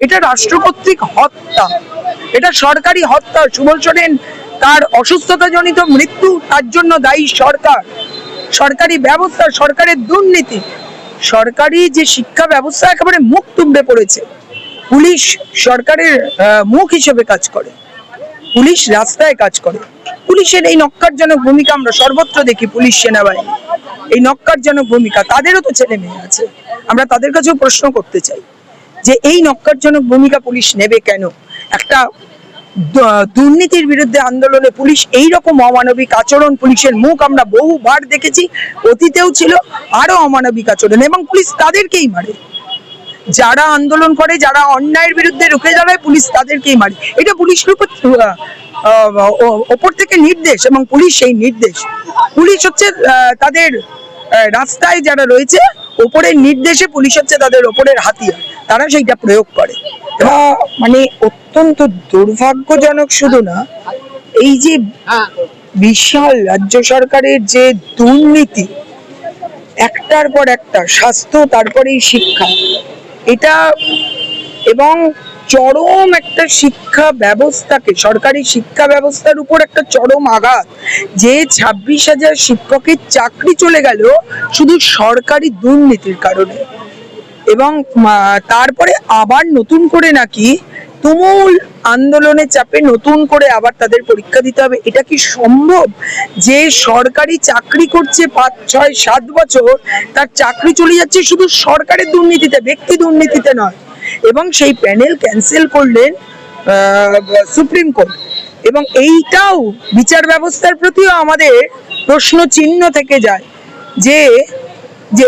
এটা রাষ্ট্র কর্তৃক হত্যা। এটা সরকারি হত্যা। সুবল সোরেন তার অসুস্থতাজনিত মৃত্যু, তার জন্য দায়ী সরকার। সরকারি ব্যবস্থা, সরকারের দুর্নীতি। সরকারি যে শিক্ষা ব্যবস্থা একেবারে মুখ তুবড়ে পড়েছে। পুলিশ সরকারের মুখ হিসেবে কাজ করে। পুলিশ রাস্তায় কাজ করে। পুলিশের এই নক্কারজনক ভূমিকা আমরা সর্বত্র দেখি পুলিশ সেনাবাহিনী। এই নক্কারজনক ভূমিকা, তাদেরও তো ছেলে মেয়ে আছে। আমরা তাদের কাছেও প্রশ্ন করতে চাই। যে এই নক্কারজনক ভূমিকা পুলিশ নেবে কেন? একটা দুর্নীতির বিরুদ্ধে আন্দোলনে পুলিশ এই রকম অমানবিক আচরণ পুলিশের মুখ আমরা বহুবার দেখেছি, অতীতেও ছিল, আরও অমানবিক আচরণ। এবং পুলিশ তাদেরকেই মারে। যারা আন্দোলন করে, যারা অন্যায়ের বিরুদ্ধে রুখে দাঁড়ায়, পুলিশ তাদেরকেই মারে। এটা পুলিশের উপর ওপর থেকে নির্দেশ, এবং পুলিশ সেই নির্দেশ। পুলিশ হচ্ছে তাদের রাস্তায় যারা রয়েছে ওপরের নির্দেশে পুলিশ হচ্ছে তাদের ওপরের হাতিয়ার। তারা সেইটা প্রয়োগ করে। এটা মানে অত্যন্ত দুর্ভাগ্যজনক শুধু না এই যে বিশাল রাজ্য সরকারের যে দুর্নীতি একটার পর একটা স্বাস্থ্য তারপরেই শিক্ষা এটা এবং চরম একটা শিক্ষা ব্যবস্থাকে, সরকারি শিক্ষা ব্যবস্থার উপর একটা চরম আঘাত। যে ছাব্বিশ হাজার শিক্ষকের চাকরি চলে গেল শুধু সরকারি দুর্নীতির কারণে। এবং তারপরে আবার নতুন করে নাকি তুমুল আন্দোলনের চাপে নতুন করে আবার তাদের পরীক্ষা দিতে হবে। এটা কি সম্ভব যে সরকারি চাকরি করছে পাঁচ, ছয়, সাত বছর, তার চাকরি চলে যাচ্ছে শুধু সরকারের দুর্নীতিতে, ব্যক্তি দুর্নীতিতে নয়? এবং সেই প্যানেল ক্যান্সেল করলেন সুপ্রিম কোর্ট। এবং এইটাও বিচার ব্যবস্থার প্রতিও আমাদের প্রশ্ন চিহ্ন থেকে যায় যে যে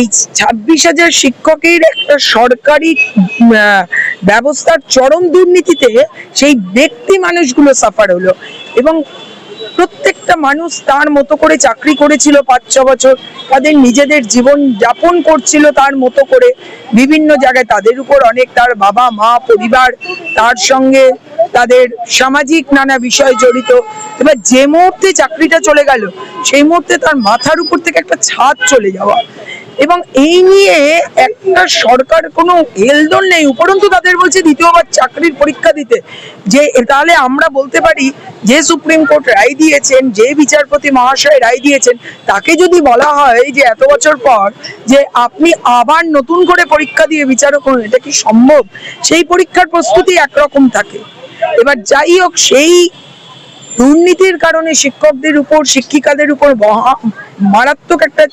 এই ছাব্বিশ হাজার শিক্ষকের একটা সরকারি ব্যবস্থার চরম দুর্নীতিতে সেই ব্যক্তি মানুষগুলো সাফার হলো। এবং প্রত্যেকটা মানুষ তার মতো করে চাকরি করেছিল পাঁচ ছ বছর। তাদের নিজেদের জীবন যাপন করছিল তার মতো করে। বিভিন্ন জায়গায় তাদের উপর অনেক তার বাবা, মা, পরিবার, তার সঙ্গে তাদের সামাজিক নানা বিষয় জড়িত। এবার যে মুহূর্তে চাকরিটা চলে গেল, সেই মুহূর্তে তার মাথার উপর থেকে একটা ছাদ চলে যাওয়া। এবং এই নিয়ে একটা সরকার কোনো হেলদোল নেই। উপরন্তু তাদের বলছে দ্বিতীয়বার চাকরির পরীক্ষা দিতে। যে তাহলে আমরা বলতে পারি, যে সুপ্রিম কোর্ট রায় দিয়েছেন, যে বিচারপতি মহাশয় রায় দিয়েছেন, তাকে যদি বলা হয় যে এত বছর পর যে আপনি আবার নতুন করে পরীক্ষা দিয়ে বিচারক হন, এটা কি সম্ভব? সেই পরীক্ষার প্রস্তুতি একরকম থাকে। এবার যাই হোক, সেই দুর্নীতির কারণে শিক্ষকদের উপর, শিক্ষিকাদের উপর মারাত্মক একটা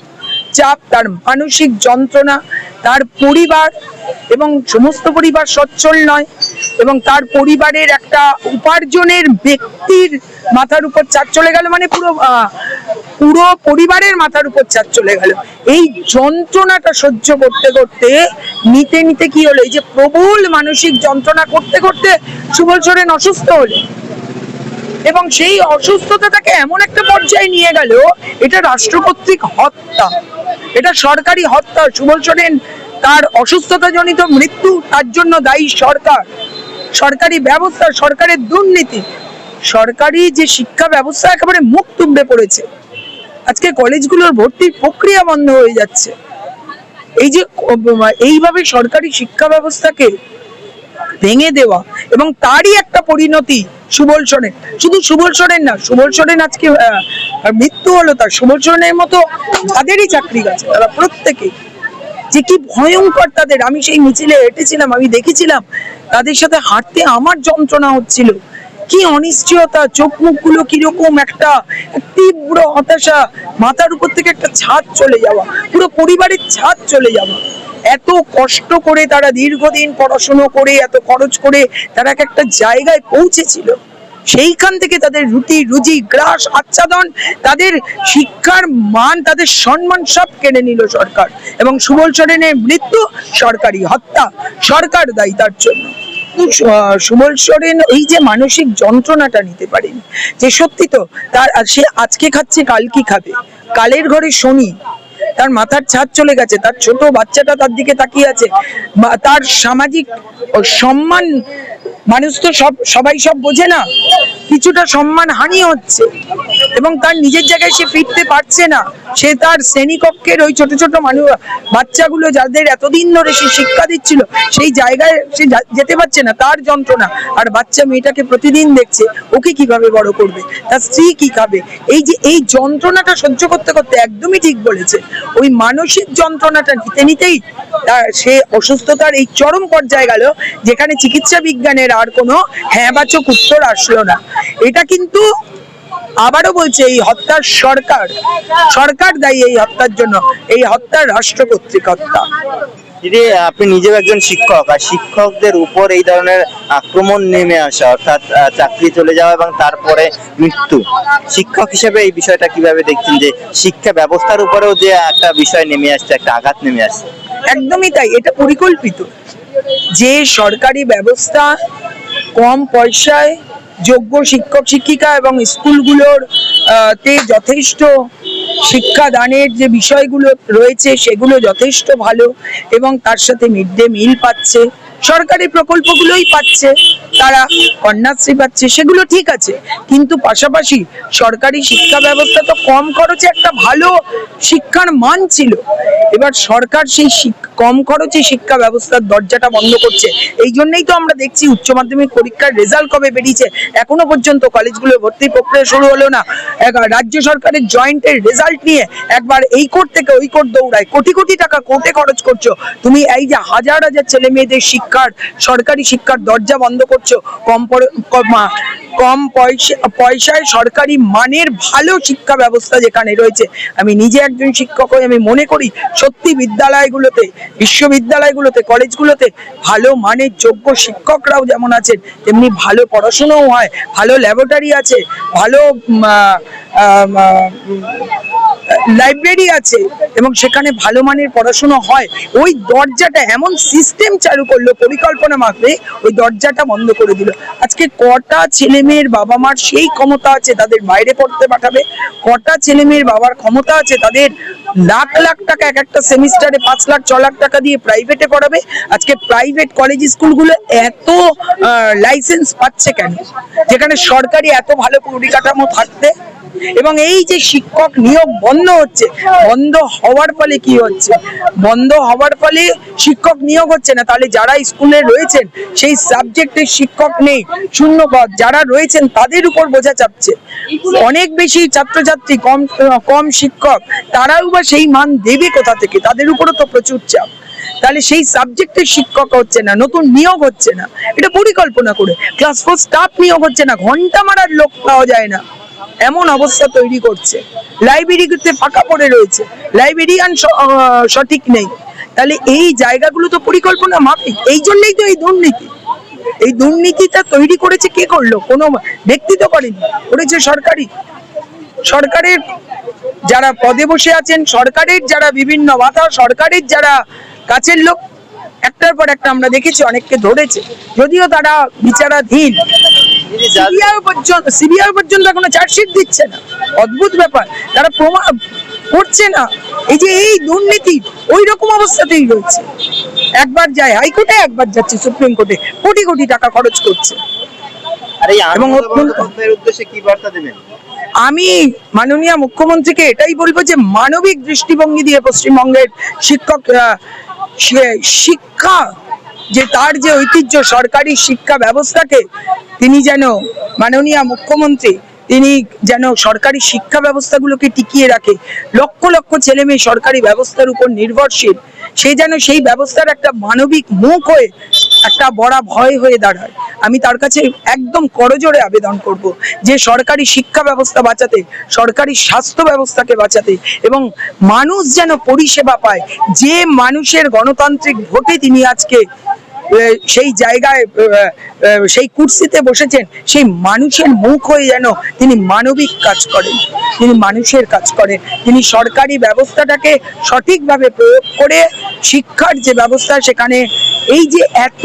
চাপ, তার মানসিক যন্ত্রণা, তার পরিবার এবং সমস্ত পরিবার সচ্ছল নয় এবং তার পরিবারের একটা উপার্জনের ব্যক্তির মাথার উপর চাপ চলে গেল মানে পুরো পুরো পরিবারের মাথার উপর চাপ চলে গেল। এই যন্ত্রণাটা সহ্য করতে করতে, নিতে নিতে কি হলো? এই যে প্রবল মানসিক যন্ত্রণা করতে করতে সুবল সোরেন অসুস্থ হলো এবং সেই অসুস্থতা তাকে এমন একটা পর্যায়ে নিয়ে গেল, এটা রাষ্ট্র হত্যা। এটা সরকারি হত্যা। সুবল সোরেন তার অসুস্থতাজনিত মৃত্যু, তার জন্য দায়ী সরকার। সরকারি ব্যবস্থা, সরকারের দুর্নীতি। সরকারি যে শিক্ষা ব্যবস্থা একেবারে মুখ তুবড়ে পড়েছে। আজকে কলেজগুলোর ভর্তির প্রক্রিয়া বন্ধ হয়ে যাচ্ছে। এই যে, এইভাবে সরকারি শিক্ষা ব্যবস্থাকে ভেঙে দেওয়া এবং তারই একটা পরিণতি সুবল সোরেন শুধু সুবল সোরেন না, সুবল সোরেন আজকে মৃত্যু হলো তার সুবল সোরেনের মতো যাদেরই চাকরি গেছে। তারা প্রত্যেকেই। যে কি ভয়ঙ্কর তাদের। আমি সেই মিছিলে হেঁটেছিলাম, আমি দেখেছিলাম তাদের সাথে হাঁটতে আমার যন্ত্রণা হচ্ছিল। কি অনিশ্চয়তা, চোখ মুখগুলো কীরকম একটা তীব্র হতাশা, মাথার উপর থেকে একটা ছাদ চলে যাওয়া, পুরো পরিবারের ছাদ চলে যাওয়া। এত কষ্ট করে তারা দীর্ঘদিন পড়াশুনো করে, এত খরচ করে তারা এক একটা জায়গায় পৌঁছেছিল। সেইখান থেকে তাদের রুটি, রুজি, গ্রাস, আচ্ছাদন, তাদের শিক্ষার মান, তাদের সম্মান সব কেড়ে নিল সরকার এবং সুবল সোরেনের মৃত্যু সরকারি হত্যা, সরকার দায়ী তার জন্য। সুবল সোরেন এই যে মানসিক যন্ত্রণাটা নিতে পারেন, যে সত্যি তো তার সে আজকে খাচ্ছে, কাল কি খাবে? কালের ঘরে শনি তার মাথার ছাদ চলে গেছে, তার ছোট বাচ্চাটা তার দিকে তাকিয়ে আছে। বা তার সামাজিক সম্মান, মানুষ তো সব, সবাই সব বোঝে না, কিছুটা সম্মান হানি হচ্ছে। এবং তার নিজের জায়গায় সে ফিরতে পারছে না। সে তার শ্রেণীকক্ষের ওই ছোট ছোট মানুষ বাচ্চাগুলো যাদের এতদিন ধরে সে শিক্ষা দিচ্ছিল, সেই জায়গায় সে যেতে পারছে না, তার যন্ত্রণা। আর বাচ্চা মেয়েটাকে প্রতিদিন দেখছে, ওকে কীভাবে বড় করবে? তার স্ত্রী কি খাবে? এই যে, এই যন্ত্রণাটা সহ্য করতে করতে একদমই ঠিক বলেছে। ওই মানসিক যন্ত্রণাটা নিতে নিতেই তার, সে অসুস্থতার এই চরম পর্যায়ে গেল, যেখানে চিকিৎসা বিজ্ঞানের আর কোনো হ্যাঁবাচক উত্তর আসলো না। এটা কিন্তু আবারও বলছে এই হত্যার সরকার সরকার দায়ী এই হত্যার জন্য এই হত্যার রাষ্ট্র কর্তৃক হত্যা দিদি আপনি নিজেও একজন শিক্ষক আর শিক্ষকদের উপর এই ধরনের আক্রমণ নেমে আসা অর্থাৎ চাকরি চলে যাওয়া এবং তারপরে মৃত্যু। শিক্ষক হিসেবে এই বিষয়টা কীভাবে দেখছেন যে শিক্ষা ব্যবস্থার উপরেও যে একটা বিষয় নেমে আসছে একটা আঘাত নেমে আসছে? একদমই তাই এটা পরিকল্পিত। যে সরকারি ব্যবস্থা কম পয়সায় যোগ্য শিক্ষক শিক্ষিকা এবং স্কুলগুলোর তে যথেষ্ট শিক্ষাদানের যে বিষয়গুলো রয়েছে সেগুলো যথেষ্ট ভালো এবং তার সাথে মিড ডে মিল পাচ্ছে, সরকারি প্রকল্পগুলোই পাচ্ছে, তারা কন্যাশ্রী পাচ্ছে, সেগুলো ঠিক আছে। কিন্তু পাশাপাশি সরকারি শিক্ষা ব্যবস্থা তো কম খরচে একটা ভালো শিক্ষার মান ছিল। এবার সরকার সেই কম খরচে শিক্ষা ব্যবস্থার দরজাটা বন্ধ করছে। এই জন্যই তো আমরা দেখছি উচ্চ মাধ্যমিক পরীক্ষার রেজাল্ট কবে বেরিয়েছে? এখনও পর্যন্ত কলেজগুলো ভর্তি প্রক্রিয়া শুরু হলো না। রাজ্য সরকারের জয়েন্টের রেজাল্ট নিয়ে একবার এই কোর্ট থেকে ওই কোর্ট দৌড়ায়। কোটি কোটি টাকা কোর্টে খরচ করছ। তুমি এই যে হাজার হাজার ছেলে মেয়েদের শিক্ষার, সরকারি শিক্ষার দরজা বন্ধ করছ, কম কম পয়সা, পয়সায় সরকারি মানের ভালো শিক্ষা ব্যবস্থা যেখানে রয়েছে, আমি নিজে একজন শিক্ষক হয়ে আমি মনে করি, সত্যি বিদ্যালয়গুলোতে, বিশ্ববিদ্যালয়গুলোতে, কলেজগুলোতে ভালো মানের যোগ্য শিক্ষকরাও যেমন আছেন, তেমনি ভালো পড়াশোনাও হয়, ভালো ল্যাবরেটরি আছে, ভালো লাইব্রেরি আছে এবং সেখানে ভালো মানের পড়াশুনো হয়, ওই দরজাটা এমন সিস্টেম চালু করল, পরিকল্পনা মাফে ওই দরজাটা বন্ধ করে দিল। আজকে কটা ছেলে মেয়ের বাবা মার সেই ক্ষমতা আছে তাদের বাইরে পড়তে পাঠাবে, কটা ছেলে মেয়ের বাবার ক্ষমতা আছে তাদের লাখ লাখ টাকা এক একটা সেমিস্টারে পাঁচ লাখ, ছ লাখ টাকা দিয়ে প্রাইভেটে পড়াবে, আজকে প্রাইভেট কলেজ স্কুলগুলো এত লাইসেন্স পাচ্ছে কেন? যেখানে সরকারি এত ভালো পরিকাঠামো থাকতে এবং এই যে শিক্ষক নিয়োগ বন্ধ হচ্ছে, বন্ধ হওয়ার ফলে কি হচ্ছে? বন্ধ হওয়ার ফলে শিক্ষক নিয়োগ হচ্ছে না। তাহলে যারা স্কুলে রয়েছেন, সেই সাবজেক্টের শিক্ষক নেই, শূন্য পদ। যারা রয়েছেন, তাদের উপর বোঝা চাপছে। অনেক বেশি ছাত্রছাত্রী, কম কম শিক্ষক, তারাও বা সেই মান দেবে কোথা থেকে? তাদের উপরও তো প্রচুর চাপ। তাহলে সেই সাবজেক্টের শিক্ষক হচ্ছে না, নতুন নিয়োগ হচ্ছে না। এটা পরিকল্পনা করে। ক্লাস ফোর স্টাফ নিয়োগ হচ্ছে না, ঘণ্টা মারার লোক পাওয়া যায় না। এমন অবস্থা তৈরি করছে। লাইব্রেরিতে ফাঁকা পড়ে রয়েছে। লাইব্রেরিয়ান সঠিক নেই। তাহলে এই জায়গাগুলো তো পরিকল্পনা মাফিক। এই জন্যই তো এই দুর্নীতি। এই দুর্নীতিটা তৈরি করেছে কে করল? কোনো ব্যক্তি তো করেনি। করেছে সরকারি সরকারের যারা পদে বসে আছেন, সরকারের যারা বিভিন্ন ভাতা সরকারের যারা কাছের লোক, একটার পর একটা আমরা দেখেছি অনেককে ধরেছে। যদিও তারা বিচারাধীন সিবিআই পর্যন্ত সিবিআই পর্যন্ত এখনও চার্জশিট দিচ্ছে না। অদ্ভুত ব্যাপার। তারা প্রমাণ করছে না। এই যে এই দুর্নীতি ওই রকম অবস্থাতেই রয়েছে। একবার যায় হাইকোর্টে একবার যাচ্ছে সুপ্রিম কোর্টে। কোটি কোটি টাকা খরচ করছে। এবং উদ্দেশ্যে কি বার্তা দেবেন? আমি মাননীয় মুখ্যমন্ত্রীকে এটাই বলব যে মানবিক দৃষ্টিভঙ্গি দিয়ে পশ্চিমবঙ্গের শিক্ষক শিক্ষা যে তার যে ঐতিহ্য সরকারি শিক্ষা ব্যবস্থাকে তিনি যেন মাননীয় মুখ্যমন্ত্রী, তিনি যেন সরকারি শিক্ষা ব্যবস্থাগুলোকে টিকিয়ে রাখে, লক্ষ লক্ষ ছেলে মেয়ে সরকারি ব্যবস্থার উপর নির্ভরশীল, সে যেন সেই ব্যবস্থার একটা মানবিক মুখ হয়ে একটা বড় ভয় হয়ে দাঁড়ায়। আমি তার কাছে একদম করজোড়ে আবেদন করব যে সরকারি শিক্ষা ব্যবস্থা বাঁচাতে, সরকারি স্বাস্থ্য ব্যবস্থাকে বাঁচাতে এবং মানুষ যেন পরিষেবা পায়, যে মানুষের গণতান্ত্রিক ভোটে তিনি আজকে সেই জায়গায় সেই কুর্সিতে বসেছেন, সেই মানুষের মুখ হয়ে যেন তিনি মানবিক কাজ করেন, তিনি মানুষের কাজ করেন, তিনি সরকারি ব্যবস্থাটাকে সঠিকভাবে প্রয়োগ করে শিক্ষার যে ব্যবস্থা সেখানে, এই যে এত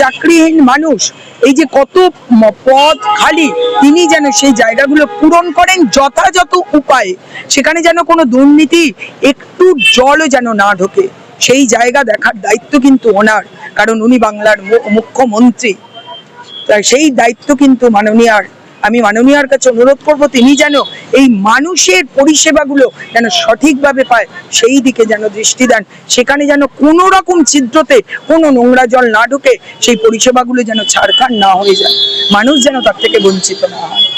চাকরিহীন মানুষ। এই যে কত পদ খালি, তিনি যেন সেই জায়গাগুলো পূরণ করেন যথাযথ উপায়ে। সেখানে যেন কোনো দুর্নীতি একটু জলও যেন না ঢোকে। সেই জায়গা দেখার দায়িত্ব কিন্তু ওনার, কারণ উনি বাংলার মুখ্যমন্ত্রী। তাই সেই দায়িত্ব কিন্তু মাননীয় আমি মাননীয়ার কাছে অনুরোধ করব, তিনি যেন এই মানুষের পরিষেবাগুলো যেন সঠিকভাবে পায়, সেই দিকে যেন দৃষ্টি দেন। সেখানে যেন কোনো রকম ছিদ্রতে কোনো নোংরা জল না ঢুকে, সেই পরিষেবাগুলো যেন ছাড়খান না হয়ে যায়। মানুষ যেন তার থেকে বঞ্চিত না হয়।